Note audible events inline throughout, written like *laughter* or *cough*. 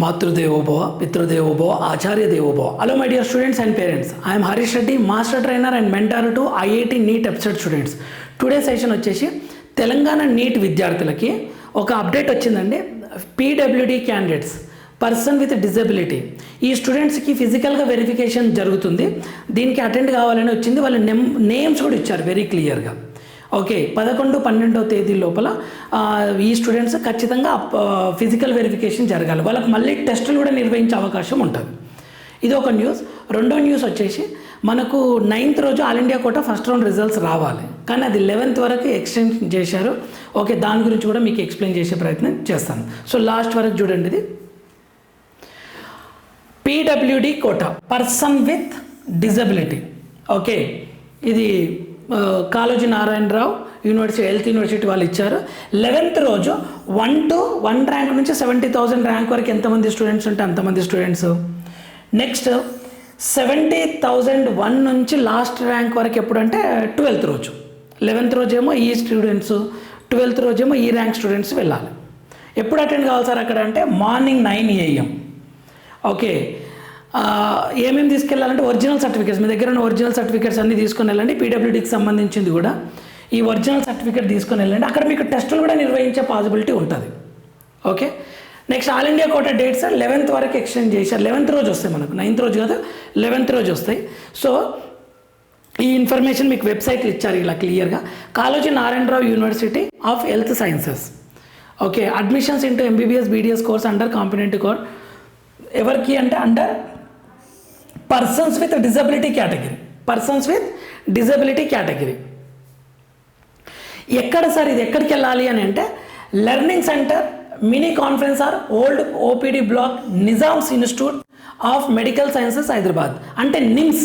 మాతృదేవోభవ పితృదేవోభవ ఆచార్య దేవోభవ hello my dear students and parents I'm Harish Reddy master trainer and mentor to IIT NEET episode students today session వచ్చేసి Telangana NEET విద్యార్థులకి ఒక update వచ్చిందండి. PWD candidates person with disability ఈ స్టూడెంట్స్కి ఫిజికల్గా వెరిఫికేషన్ జరుగుతుంది. దీనికి అటెండ్ కావాలని వచ్చింది. వాళ్ళ నేమ్ నేమ్స్ కూడా ఇచ్చారు వెరీ క్లియర్గా ఓకే పదకొండు పన్నెండో తేదీ లోపల ఈ స్టూడెంట్స్ ఖచ్చితంగా ఫిజికల్ వెరిఫికేషన్ జరగాలి. వాళ్ళకి మళ్ళీ టెస్టులు కూడా నిర్వహించే అవకాశం ఉంటుంది. ఇది ఒక న్యూస్ రెండో న్యూస్ వచ్చేసి మనకు నైన్త్ రోజు all India quota first round results రావాలి. కానీ అది లెవెన్త్ వరకు ఎక్స్టెండ్ చేశారు. ఓకే దాని గురించి కూడా మీకు ఎక్స్ప్లెయిన్ చేసే ప్రయత్నం చేస్తాను. సో లాస్ట్ వరకు చూడండి ఇది. PWD quota person with disability okay ఇది Kaloji Narayana Rao university health university వాళ్ళు ఇచ్చారు. లెవెన్త్ రోజు వన్ టు వన్ ర్యాంక్ నుంచి సెవెంటీ థౌసండ్ ర్యాంక్ వరకు ఎంతమంది స్టూడెంట్స్ ఉంటే అంతమంది students. Next seventy thousand one నుంచి లాస్ట్ ర్యాంక్ వరకు ఎప్పుడంటే ట్వెల్త్ రోజు. లెవెన్త్ రోజేమో ఈ స్టూడెంట్స్ ట్వెల్త్ రోజేమో ఈ ర్యాంక్ స్టూడెంట్స్ వెళ్ళాలి. ఎప్పుడు అటెండ్ కావాలి సార్ అక్కడ అంటే మార్నింగ్ నైన్ ఏఎం ఓకే ఏమేమి తీసుకెళ్ళాలంటే ఒరిజినల్ సర్టిఫికేట్స్ మీ దగ్గర ఉన్న ఒరిజినల్ సర్టిఫికేట్స్ అన్నీ తీసుకుని వెళ్ళండి. పీడబ్ల్యూడీకి సంబంధించింది కూడా ఈ ఒరిజినల్ సర్టిఫికేట్ తీసుకుని వెళ్ళండి. అక్కడ మీకు టెస్టులు కూడా నిర్వహించే పాసిబిలిటీ ఉంటుంది. Okay next all India quota dates eleventh వరకు ఎక్స్టెండ్ చేశారు. లెవెన్త్ రోజు వస్తాయి మనకు. నైన్త్ రోజు కాదు లెవెన్త్ రోజు వస్తాయి. సో ఈ ఇన్ఫర్మేషన్ మీకు వెబ్సైట్ ఇచ్చారు ఇలా క్లియర్గా Kaloji Narayana Rao university of health sciences okay admissions into MBBS BDS course under competent quota ఎవరికి అంటే under persons with disability category persons with disability category ఎక్కడ సార్ ఇది ఎక్కడికి వెళ్ళాలి అని అంటే learning centre mini conference or old OPD block Nizam's institute of medical sciences Hyderabad అంటే NIMS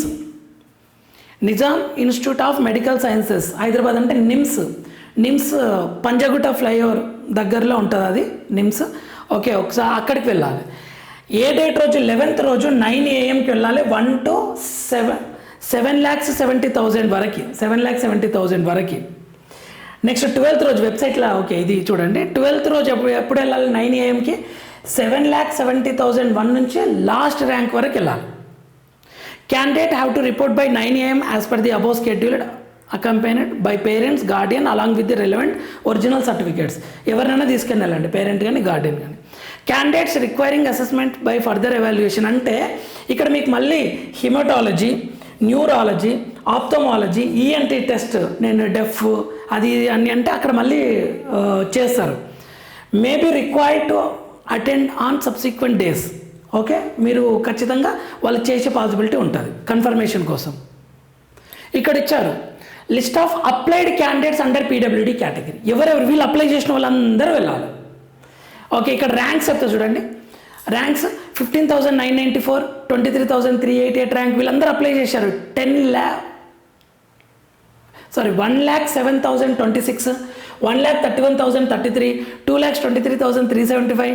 Nizam institute of medical sciences Hyderabad అంటే NIMS NIMS Panjagutta flyover దగ్గరలో ఉంటుంది అది నిమ్స్ ఓకే ఒకసారి అక్కడికి వెళ్ళాలి. ఏ డేట్ రోజు? లెవెన్త్ రోజు నైన్ ఏఎంకి వెళ్ళాలి. One two seven seven lakhs seventy thousand వరకు. సెవెన్ ల్యాక్స్ సెవెంటీ థౌజండ్ వరకు. నెక్స్ట్ ట్వెల్త్ రోజు వెబ్సైట్లో ఓకే ఇది చూడండి. ట్వెల్త్ రోజు ఎప్పుడు ఎప్పుడు వెళ్ళాలి? Nine ఏఎంకి seven lakh seventy thousand one నుంచి లాస్ట్ ర్యాంక్ వరకు వెళ్ళాలి. Candidate have to report by nine AM as per the above scheduled accompanied by parents guardian along with the relevant original certificates ఎవరినైనా తీసుకెళ్ళి వెళ్ళండి పేరెంట్ కానీ guardian కానీ candidates requiring assessment by further evaluation అంటే ఇక్కడ మీకు మళ్ళీ haematology neurology ophthalmology ENT test నేను డెఫ్ అది అని అంటే అక్కడ మళ్ళీ చేస్తారు. May be required to attend on subsequent days okay? మీరు ఖచ్చితంగా వాళ్ళు చేసే పాసిబిలిటీ ఉంటుంది కన్ఫర్మేషన్ కోసం. ఇక్కడ ఇచ్చారు list of applied candidates under PWD category ఎవరెవరు వీళ్ళు అప్లై చేసిన వాళ్ళందరూ వెళ్ళాలి. ఓకే ఇక్కడ ర్యాంక్స్ చెప్తా చూడండి. Ranks fifteen thousand nine ninety four twenty three thousand three eighty eight rank వీళ్ళందరూ అప్లై చేశారు. Ten ల్యా sorry one lakh seven thousand twenty six one lakh thirty one thousand thirty three two lakhs twenty three thousand three seventy five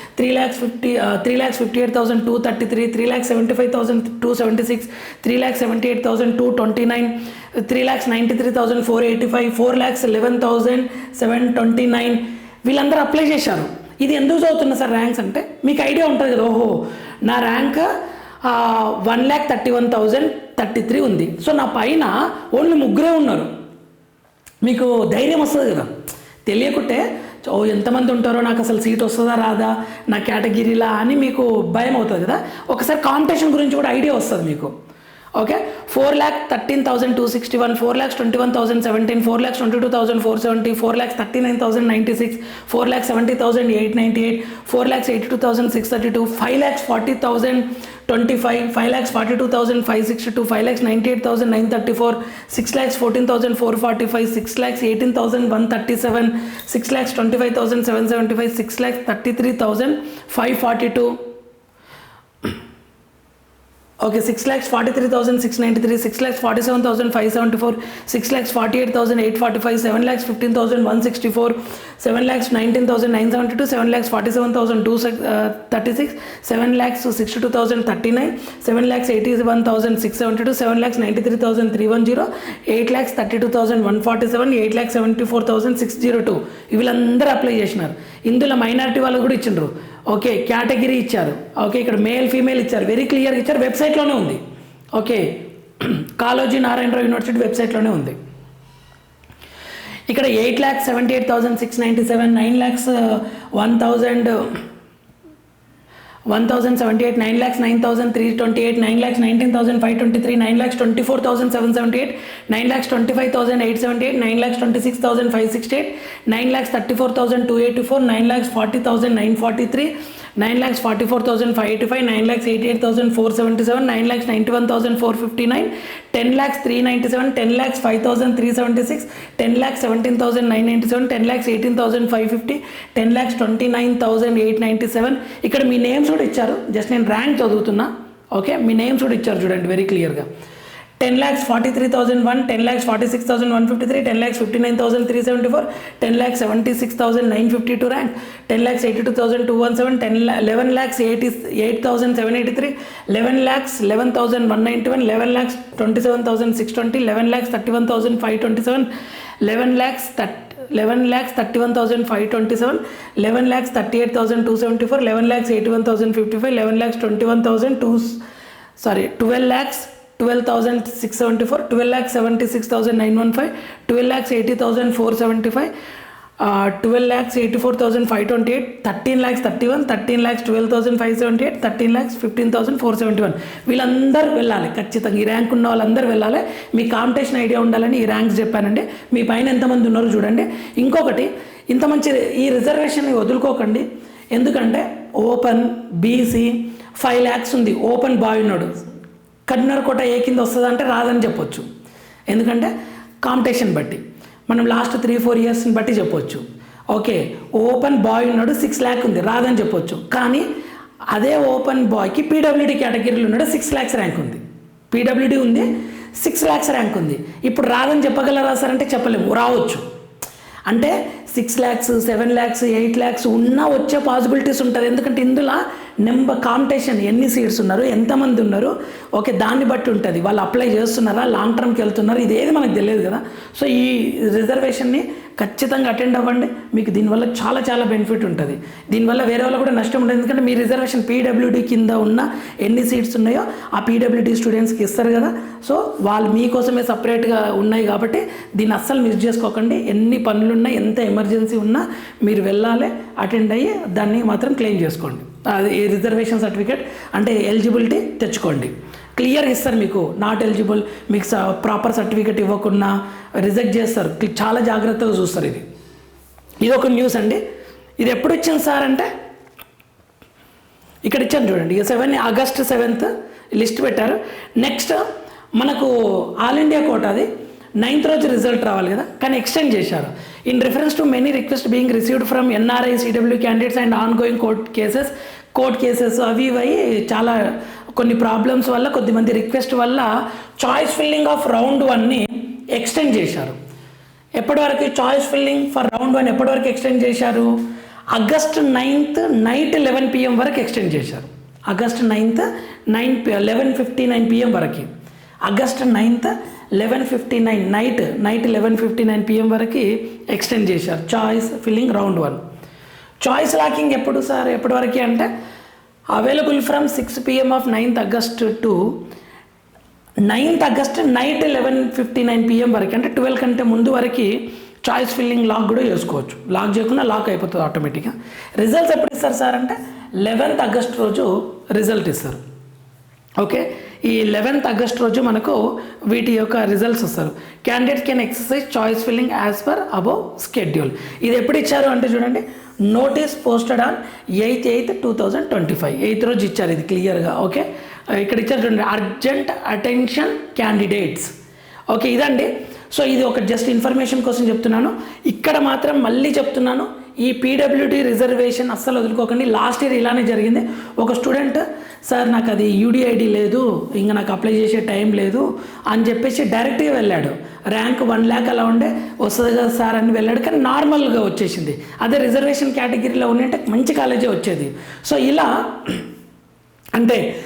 three lakhs fifty three lakhs fifty fifty three lakhs fifty eight thousand two thirty three three lakhs seventy five thousand two seventy six three lakhs seventy eight thousand two twenty nine three lakhs ninety three thousand four eighty five four lakhs eleven thousand seven twenty nine వీళ్ళందరూ apply చేశారు. ఇది ఎందుకు చదువుతున్నా sir ranks అంటే మీకు idea ఉంటుంది కదా ఓహో నా rank one lakh thirty one thousand thirty three ఉంది. సో నా పైన ఓన్లీ ముగ్గురే ఉన్నారు. మీకు ధైర్యం వస్తుంది కదా. తెలియకుంటే ఓ ఎంతమంది ఉంటారో నాకు అసలు సీట్ వస్తుందా రాదా? నా కేటగిరీలా అని మీకు భయం అవుతుంది కదా? ఒకసారి కాంపిటీషన్ గురించి కూడా ఐడియా వస్తుంది మీకు. okay? 4 lakh 13261 4 lakhs 21017 4 lakhs 22470 4 lakhs 39096 4 lakhs 70898 4 lakhs 82632 5 lakhs 40025 5 lakhs 42562 5 lakhs 98934 6 lakhs 14445 6 lakhs 18137 6 lakhs 25775 6 lakhs 33542 okay six lakhs forty three thousand six ninety three six lakhs forty seven thousand five seventy four six lakhs forty eight thousand eight forty five seven lakhs fifteen thousand one sixty four seven lakhs nineteen thousand nine seventy two seven lakhs forty seven thousand two thirty six seven lakhs sixty two thousand thirty nine seven lakhs eighty one thousand six seventy two seven lakhs ninety three thousand three one zero eight lakhs thirty two thousand one forty seven eight lakhs seventy four thousand six zero two వీళ్ళందరూ apply చేసినారు. ఇందులో minority వాళ్ళు కూడా ఇచ్చిండ్రు. Okay category ఇచ్చారు. Okay ఇక్కడ male female ఇచ్చారు. Very క్లియర్గా ఇచ్చారు. వెబ్సైట్లోనే ఉంది. ఓకే కాలోజీ నారాయణరావు యూనివర్సిటీ వెబ్సైట్లోనే ఉంది. ఇక్కడ eight lakhs seventy eight thousand six ninety seven nine lakhs one thousand 1078 9 lakhs 9328 9 lakhs 19523 9 lakhs 24778 9 lakhs 25878 9 lakhs 26568 9 lakhs 34284 9 lakhs 40943 nine lakhs forty forty four thousand five eighty five nine lakhs eighty eight thousand four seventy seven nine lakhs ninety one thousand four fifty nine ten lakhs three ninety seven ten lakhs five thousand three seventy six ten lakhs seventeen thousand nine ninety seven ten lakhs eighteen thousand five fifty ten lakhs twenty nine thousand eight ninety seven. ఇక్కడ మీ names కూడా ఇచ్చారు. Just నేను rank చదువుతున్నా. Okay? మీ names కూడా ఇచ్చారు చూడండి very క్లియర్గా 10 lakhs 43,001, 10 lakhs 46,153, 10 lakhs 59,374, 10 lakhs 76,952 rank, 10 lakhs 82,217, 10 11 lakhs 8,783, 11 lakhs 11,191, 11 lakhs 27,620, 11 lakhs 31,527, 11 lakhs 30. 11 lakhs 31,527, 11 lakhs 38,274, 11 lakhs 81,055, 11 lakhs 21,002, sorry, 12 lakhs thousand six seventy four twelve lakhs thousand six seventy four twelve lakhs seventy six thousand nine one five twelve lakhs eighty thousand four seventy five twelve lakhs eighty four thousand five twenty eight thirteen lakhs thirty one thirteen lakhs twelve thousand five seventy eight thirteen lakhs fifteen thousand four seventy one వీళ్ళందరూ వెళ్ళాలి ఖచ్చితంగా. ఈ rank ఉన్న వాళ్ళందరూ వెళ్ళాలి. మీ competition idea ఉండాలని ఈ ranks చెప్పానండి. మీ పైన ఎంతమంది ఉన్నారో చూడండి. ఇంకొకటి ఇంత మంచి ఈ రిజర్వేషన్ని వదులుకోకండి. ఎందుకంటే ఓపెన్ బీసీ ఫైవ్ ల్యాక్స్ ఉంది. ఓపెన్ బాయ్ ఉన్నాడు. కరీంనగర్ కోట ఏ కింద వస్తుంది అంటే రాదని చెప్పొచ్చు. ఎందుకంటే కాంపిటీషన్ బట్టి. మనం లాస్ట్ త్రీ ఫోర్ ఇయర్స్ని బట్టి చెప్పొచ్చు. ఓకే ఓపెన్ బాయ్ ఉన్నాడు సిక్స్ ల్యాక్ ఉంది రాదని చెప్పొచ్చు. కానీ అదే ఓపెన్ బాయ్కి పీడబ్ల్యూడీ కేటగిరీలో ఉన్నాడు సిక్స్ ల్యాక్స్ ర్యాంక్ ఉంది. పీడబ్ల్యూడీ ఉంది సిక్స్ ల్యాక్స్ ర్యాంక్ ఉంది. ఇప్పుడు రాదని చెప్పగలరా సార్ అంటే చెప్పలేము రావచ్చు. అంటే six lakhs seven lakhs eight lakhs ఉన్నా వచ్చే పాసిబిలిటీస్ ఉంటుంది ఎందుకంటే ఇందులో నెంబర్ కాంపిటీషన్ ఎన్ని సీట్స్ ఉన్నారు ఎంతమంది ఉన్నారు ఓకే దాన్ని బట్టి ఉంటుంది. వాళ్ళు అప్లై చేస్తున్నారా లాంగ్ టర్మ్కి వెళ్తున్నారు ఇది ఏది మనకు తెలియదు కదా. సో ఈ రిజర్వేషన్ని ఖచ్చితంగా అటెండ్ అవ్వండి. మీకు దీనివల్ల చాలా చాలా బెనిఫిట్ ఉంటుంది. దీనివల్ల వేరే వాళ్ళు కూడా నష్టం ఉంటుంది ఎందుకంటే మీ రిజర్వేషన్ పీడబ్ల్యూడీ కింద ఉన్న ఎన్ని సీట్స్ ఉన్నాయో ఆ పీడబ్ల్యూడీ స్టూడెంట్స్కి ఇస్తారు కదా. సో వాళ్ళు మీకోసమే సపరేట్గా ఉన్నాయి కాబట్టి దీన్ని అస్సలు మిస్ చేసుకోకండి. ఎన్ని పనులు ఉన్నా ఎంత ఎమర్జెన్సీ ఉన్నా మీరు వెళ్ళాలి అటెండ్ అయ్యి దాన్ని మాత్రం క్లెయిమ్ చేసుకోండి. అది రిజర్వేషన్ సర్టిఫికేట్ అంటే ఎలిజిబిలిటీ తెచ్చుకోండి. క్లియర్ ఇస్తారు మీకు. నాట్ ఎలిజిబుల్ మీకు ప్రాపర్ సర్టిఫికేట్ ఇవ్వకుండా రిజెక్ట్ చేస్తారు. చాలా జాగ్రత్తగా చూస్తారు ఇది. ఇది ఒక న్యూస్ అండి. ఇది ఎప్పుడు ఇచ్చింది సార్ అంటే? ఇక్కడ ఇచ్చాను చూడండి. ఇక సెవెన్ ఆగస్ట్ సెవెంత్ లిస్ట్ పెట్టారు. నెక్స్ట్ మనకు ఆల్ ఇండియా కోట అది. నైన్త్ రోజు రిజల్ట్ రావాలి కదా. కానీ ఎక్స్టెండ్ చేశారు. In reference to many request being received from NRI CW candidates and ongoing court cases court cases అవి ఇవి చాలా కొన్ని ప్రాబ్లమ్స్ వల్ల కొద్దిమంది రిక్వెస్ట్ వల్ల చాయిస్ ఫిల్లింగ్ ఆఫ్ రౌండ్ వన్ని ఎక్స్టెండ్ చేశారు. ఎప్పటివరకు choice filling for round one ఎప్పటివరకు extend చేశారు? August ninth night eleven PM వరకు ఎక్స్టెండ్ చేశారు. August ninth nine eleven fifty nine PM వరకు. August ninth eleven fifty nine night night eleven fifty nine PM వరకు extend చేశారు. Choice filling round one choice locking ఎప్పుడు sir? ఎప్పటి వరకు అంటే available from six PM of ninth August to ninth August night eleven fifty nine PM వరకు. అంటే twelve కంటే ముందు వరకు చాయిస్ ఫిల్లింగ్ లాక్ కూడా చేసుకోవచ్చు. లాక్ చేయకుండా లాక్ అయిపోతుంది ఆటోమేటిక్గా రిజల్ట్స్ ఎప్పుడు ఇస్తారు సార్ అంటే లెవెన్త్ ఆగస్ట్ రోజు రిజల్ట్ ఇస్తారు. ఓకే ఈ లెవెన్త్ ఆగస్ట్ రోజు మనకు వీటి యొక్క రిజల్ట్స్ వస్తారు. Candidate can exercise choice filling as per above schedule ఇది ఎప్పుడు ఇచ్చారు అంటే చూడండి notice posted on eighth eighth two thousand twenty five eighth రోజు ఇచ్చారు ఇది క్లియర్గా ఓకే ఇక్కడ ఇచ్చారు చూడండి అర్జెంట్ అటెన్షన్ క్యాండిడేట్స్ ఓకే ఇదండి. సో ఇది ఒక జస్ట్ ఇన్ఫర్మేషన్ కోసం చెప్తున్నాను. ఇక్కడ మాత్రం మళ్ళీ చెప్తున్నాను. ఈ పీడబ్ల్యూటీ రిజర్వేషన్ అస్సలు వదులుకోకండి. లాస్ట్ ఇయర్ ఇలానే జరిగింది. ఒక స్టూడెంట్ సార్ నాకు అది యూడిఐడి లేదు. ఇంకా నాకు అప్లై చేసే టైం లేదు. అని చెప్పేసి డైరెక్ట్గా వెళ్ళాడు. ర్యాంక్ వన్ ల్యాక్ అలా ఉండే. వస్తుంది కదా సార్ అని వెళ్ళాడు. కానీ నార్మల్గా వచ్చేసింది. అదే రిజర్వేషన్ కేటగిరీలో ఉంటే మంచి కాలేజే వచ్చేది. సో ఇలా *clears throat* అంటే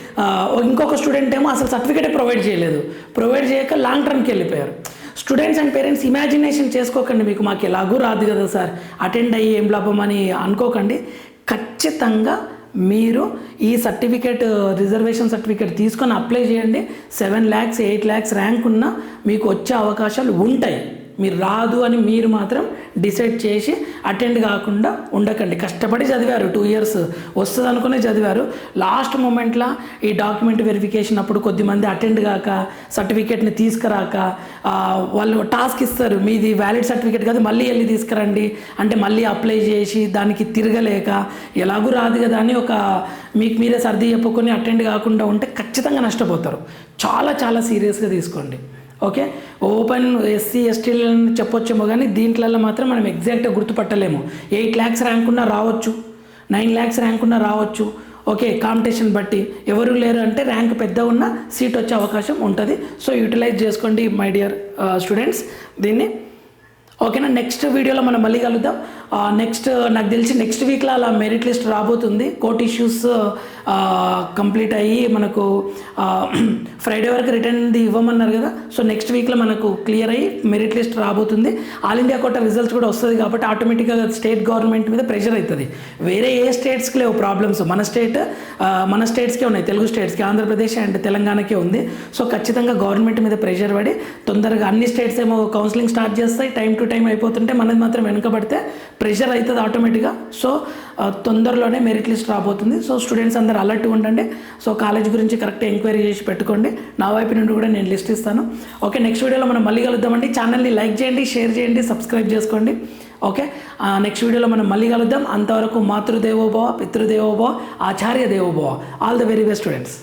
ఇంకొక స్టూడెంట్ ఏమో అసలు సర్టిఫికేటే ప్రొవైడ్ చేయలేదు. ప్రొవైడ్ చేయక లాంగ్ టర్మ్కి వెళ్ళిపోయారు. స్టూడెంట్స్ అండ్ పేరెంట్స్ ఇమాజినేషన్ చేసుకోకండి మీకు మాకు ఎలాగూ రాదు కదా సార్. అటెండ్ అయ్యి ఏం లాభం అని అనుకోకండి. ఖచ్చితంగా మీరు ఈ సర్టిఫికేట్ రిజర్వేషన్ సర్టిఫికేట్ తీసుకొని అప్లై చేయండి. Seven lakhs eight lakhs rank ఉన్నా మీకు వచ్చే అవకాశాలు ఉంటాయి. మీరు రాదు అని మీరు మాత్రం డిసైడ్ చేసి అటెండ్ కాకుండా ఉండకండి. కష్టపడి చదివారు టూ ఇయర్స్ వస్తుంది అనుకునే చదివారు లాస్ట్ మూమెంట్లో ఈ డాక్యుమెంట్ వెరిఫికేషన్ అప్పుడు కొద్దిమంది అటెండ్ కాక సర్టిఫికేట్ని తీసుకురాక వాళ్ళు టాస్క్ ఇస్తారు. మీది వ్యాలిడ్ సర్టిఫికేట్ కాదు మళ్ళీ వెళ్ళి తీసుకురండి. అంటే మళ్ళీ అప్లై చేసి దానికి తిరగలేక ఎలాగూ రాదు కదా అని ఒక మీకు మీరే సర్ది చెప్పుకొని అటెండ్ కాకుండా ఉంటే ఖచ్చితంగా నష్టపోతారు. చాలా చాలా సీరియస్గా తీసుకోండి. ఓకే? ఓపెన్ ఎస్సీ ఎస్టీలని చెప్పొచ్చేమో కానీ దీంట్లలో మాత్రం మనం ఎగ్జాక్ట్గా గుర్తుపట్టలేము. ఎయిట్ ల్యాక్స్ ర్యాంక్ ఉన్నా రావచ్చు. నైన్ ల్యాక్స్ ర్యాంక్ ఉన్నా రావచ్చు. ఓకే కాంపిటీషన్ బట్టి. ఎవరు లేరు అంటే ర్యాంక్ పెద్ద ఉన్న సీట్ వచ్చే అవకాశం ఉంటుంది. సో యూటిలైజ్ చేసుకోండి మై డియర్ స్టూడెంట్స్. దీన్ని ఓకేనా? నెక్స్ట్ వీడియోలో మనం మళ్ళీ కలుద్దాం. నెక్స్ట్ నాకు తెలిసి నెక్స్ట్ వీక్లో అలా మెరిట్ లిస్ట్ రాబోతుంది. కోర్ట్ ఇష్యూస్ కంప్లీట్ అయ్యి మనకు ఫ్రైడే *clears throat* వరకు రిటర్న్ ఇవ్వమన్నారు కదా. సో నెక్స్ట్ వీక్లో మనకు క్లియర్ అయ్యి మెరిట్ లిస్ట్ రాబోతుంది. ఆల్ ఇండియా కోట రిజల్ట్స్ కూడా వస్తుంది కాబట్టి ఆటోమేటిక్గా స్టేట్ గవర్నమెంట్ మీద ప్రెషర్ అవుతుంది వేరే ఏ స్టేట్స్కి లేవు ప్రాబ్లమ్స్ మన స్టేట్ మన స్టేట్స్కే ఉన్నాయి. తెలుగు స్టేట్స్కి ఆంధ్రప్రదేశ్ అండ్ తెలంగాణకే ఉంది. సో ఖచ్చితంగా గవర్నమెంట్ మీద ప్రెషర్ పడి తొందరగా అన్ని స్టేట్స్ ఏమో కౌన్సిలింగ్ స్టార్ట్ చేస్తాయి. టైం టు టైం అయిపోతుంటే మనది మాత్రం వెనుకబడితే ప్రెషర్ అవుతుంది ఆటోమేటిక్గా. సో తొందరలోనే మెరిట్ లిస్ట్ రాబోతుంది. సో స్టూడెంట్స్ అందరు అలర్ట్ ఉండండి. సో కాలేజ్ గురించి కరెక్ట్ ఎంక్వైరీ చేసి పెట్టుకోండి. నా వైపు నుండి కూడా నేను లిస్ట్ ఇస్తాను. ఓకే నెక్స్ట్ వీడియోలో మనం మళ్ళీ కలుద్దామండి. ఛానల్ని లైక్ చేయండి షేర్ చేయండి సబ్స్క్రైబ్ చేసుకోండి. ఓకే నెక్స్ట్ వీడియోలో మనం మళ్ళీ కలుద్దాం. అంతవరకు మాతృదేవోభవ పితృదేవోభవ ఆచార్య దేవోభవ. All the very best students